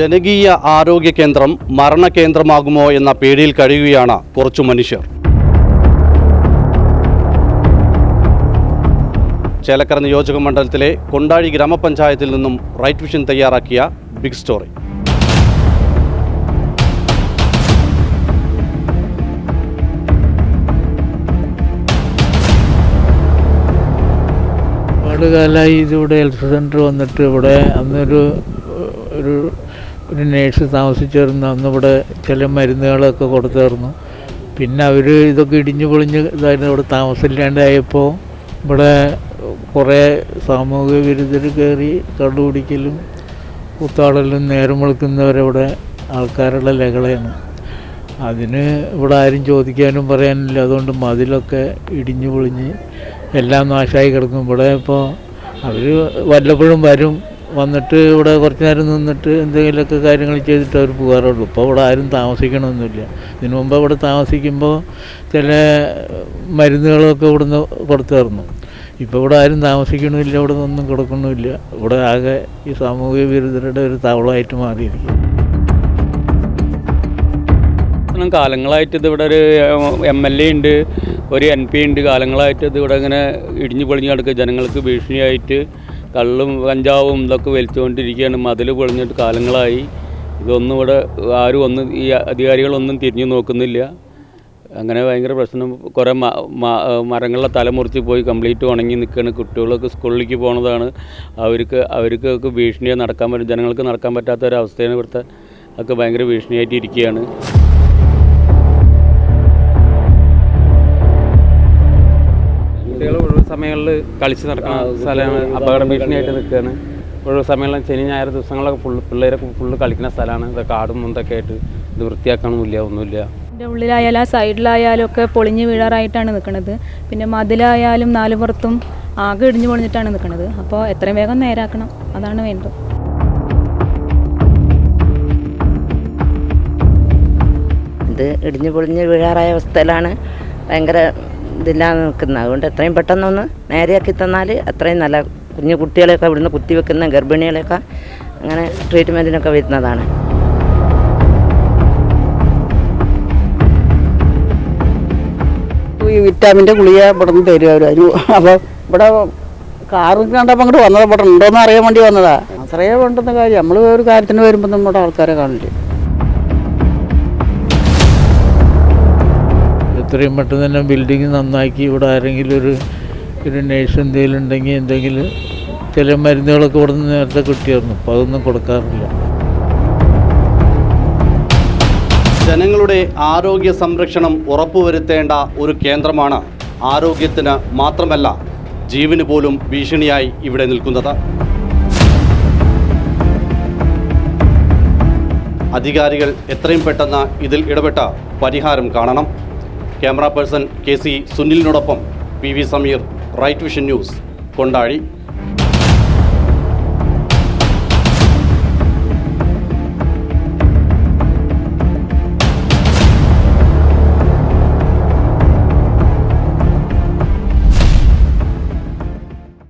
ജനകീയ ആരോഗ്യ കേന്ദ്രം മരണ കേന്ദ്രമാകുമോ എന്ന പേടിയിൽ കഴിയുകയാണ് കുറച്ചു മനുഷ്യർ. ചേലക്കര നിയോജക മണ്ഡലത്തിലെ കൊണ്ടാഴി ഗ്രാമപഞ്ചായത്തിൽ നിന്നും റൈറ്റ് വിഷൻ തയ്യാറാക്കിയ ബിഗ് സ്റ്റോറി. ഒരുപാട് കാലമായി ഇതിവിടെ ഹെൽത്ത് സെന്റർ വന്നിട്ട് ഇവിടെ അന്നൊരു ഒരു ഒരു നേഴ്സ് താമസിച്ചിരുന്നു അന്ന് ഇവിടെ ചില മരുന്നുകളൊക്കെ കൊടുത്തായിരുന്നു. പിന്നെ അവർ ഇതൊക്കെ ഇടിഞ്ഞു പൊളിഞ്ഞ് ഇതായിരുന്നു. ഇവിടെ താമസമില്ലാണ്ടായപ്പോൾ ഇവിടെ കുറേ സാമൂഹിക വിരുദ്ധർ കയറി കള്ളുകുടിക്കലും കുത്താടലും നേരം വെളുക്കുന്നവരവിടെ ആൾക്കാരുടെ ലഹളയാണ് അതിന് ഇവിടെ ആരും ചോദിക്കാനും പറയാനില്ല. അതുകൊണ്ട് മതിലൊക്കെ ഇടിഞ്ഞു പൊളിഞ്ഞ് എല്ലാം നാശമായി കിടക്കും. ഇവിടെ ഇപ്പോൾ അവർ വല്ലപ്പോഴും വരും. വന്നിട്ട് ഇവിടെ കുറച്ച് നേരം നിന്നിട്ട് എന്തെങ്കിലുമൊക്കെ കാര്യങ്ങൾ ചെയ്തിട്ട് അവർ പോകാറുള്ളൂ. ഇപ്പോൾ ഇവിടെ ആരും താമസിക്കണമൊന്നുമില്ല. ഇതിനു മുമ്പ് ഇവിടെ താമസിക്കുമ്പോൾ ചില മരുന്നുകളൊക്കെ ഇവിടുന്ന് കൊടുത്തു തരുന്നു. ഇപ്പോൾ ഇവിടെ ആരും താമസിക്കണമില്ല ഇവിടെ ഒന്നും കൊടുക്കണമില്ല. ഇവിടെ ആകെ ഈ സാമൂഹിക വിരുദ്ധരുടെ ഒരു താവളമായിട്ട് മാറിയിരിക്കും കാലങ്ങളായിട്ട് ഇവിടെ ഒരു എം എൽ എ ഉണ്ട് ഒരു എൻ പി ഉണ്ട്. കാലങ്ങളായിട്ട് ഇത് ഇവിടെ ഇങ്ങനെ ഇടിഞ്ഞു പൊളിഞ്ഞു കിടക്കുക ജനങ്ങൾക്ക് ഭീഷണിയായിട്ട് കള്ളും കഞ്ചാവും ഇതൊക്കെ വലിച്ചുകൊണ്ടിരിക്കുകയാണ്. മതിൽ പൊളിഞ്ഞിട്ട് കാലങ്ങളായി. ഇതൊന്നും ഇവിടെ ആരും ഒന്നും ഈ അധികാരികളൊന്നും തിരിഞ്ഞു നോക്കുന്നില്ല. അങ്ങനെ ഭയങ്കര പ്രശ്നം. കുറേ മരങ്ങളുടെ തല മുറിച്ച് പോയി കംപ്ലീറ്റ് ഉണങ്ങി നിൽക്കുകയാണ്. കുട്ടികളൊക്കെ സ്കൂളിലേക്ക് പോണതാണ്. അവർക്ക് അവർക്കൊക്കെ ഭീഷണിയായി നടക്കാൻ പറ്റും. ജനങ്ങൾക്ക് നടക്കാൻ പറ്റാത്ത ഒരു അവസ്ഥയാണ് ഇവിടുത്തെ. ഒക്കെ ഭയങ്കര ഭീഷണിയായിട്ട് ഇരിക്കുകയാണ് സമയങ്ങളിൽ കളിച്ച് നടക്കുന്ന സ്ഥലമാണ് അപകട ഭീഷണിയായിട്ട് നിൽക്കുകയാണ്. ഒഴിവ് സമയങ്ങളിൽ ശനി ഞായർ ദിവസങ്ങളൊക്കെ ഫുള്ള് പിള്ളേരൊക്കെ ഫുള്ള് കളിക്കുന്ന സ്ഥലമാണ്. ഇത് കാടും ഇതൊക്കെ ആയിട്ട് ഇത് വൃത്തിയാക്കണമില്ല ഒന്നുമില്ല. ഇതിന്റെ ഉള്ളിലായാലും ആ സൈഡിലായാലും ഒക്കെ പൊളിഞ്ഞ് വീഴാറായിട്ടാണ് നിൽക്കുന്നത് പിന്നെ മതിലായാലും നാല് പുറത്തും ആകെ ഇടിഞ്ഞു പൊളിഞ്ഞിട്ടാണ് നിൽക്കുന്നത് അപ്പോൾ എത്രയും വേഗം നേരാക്കണം. അതാണ് വേണ്ടത്. ഇത് ഇടിഞ്ഞു പൊളിഞ്ഞ് വീഴാറായ അവസ്ഥയിലാണ് ഭയങ്കര ഇതില്ലാതെ നിൽക്കുന്നത്. അതുകൊണ്ട് എത്രയും പെട്ടെന്നൊന്ന് നേരെയാക്കി തന്നാൽ അത്രയും നല്ല കുഞ്ഞു കുട്ടികളെയൊക്കെ ഇവിടുന്ന് കുത്തിവെക്കുന്ന ഗർഭിണികളെയൊക്കെ അങ്ങനെ ട്രീറ്റ്മെന്റിനൊക്കെ വരുന്നതാണ്. ഈ വിറ്റാമിന്റെ ഗുളിക ഇവിടെ നിന്ന് അവർ അപ്പോൾ ഇവിടെ കാറ് കണ്ടപ്പോൾ അങ്ങോട്ട് വന്നത് ഇവിടെ ഉണ്ടോയെന്ന് അറിയാൻ വേണ്ടി വന്നതാണ് അത്രയേ വേണ്ടുന്ന കാര്യം. നമ്മൾ ഒരു കാര്യത്തിന് വരുമ്പോൾ നമ്മുടെ ആൾക്കാരെ കാണില്ല എത്രയും പെട്ടെന്ന് തന്നെ ബിൽഡിങ് നന്നാക്കി. ഇവിടെ ആരെങ്കിലും ഒരു ഒരു നേഴ്സ് എന്തെങ്കിലും ഉണ്ടെങ്കിൽ എന്തെങ്കിലും ചില മരുന്നുകളൊക്കെ ഇവിടെ നിന്ന് നേരത്തെ കിട്ടിയായിരുന്നു. അപ്പോൾ അതൊന്നും കൊടുക്കാറില്ല. ജനങ്ങളുടെ ആരോഗ്യ സംരക്ഷണം ഉറപ്പുവരുത്തേണ്ട ഒരു കേന്ദ്രമാണ് ആരോഗ്യത്തിന് മാത്രമല്ല ജീവന് പോലും ഭീഷണിയായി ഇവിടെ നിൽക്കുന്നത്. അധികാരികൾ എത്രയും പെട്ടെന്ന് ഇതിൽ ഇടപെട്ട പരിഹാരം കാണണം. Camera person K C സുനിലിനോടൊപ്പം P V Sameer right vision news Kondazhy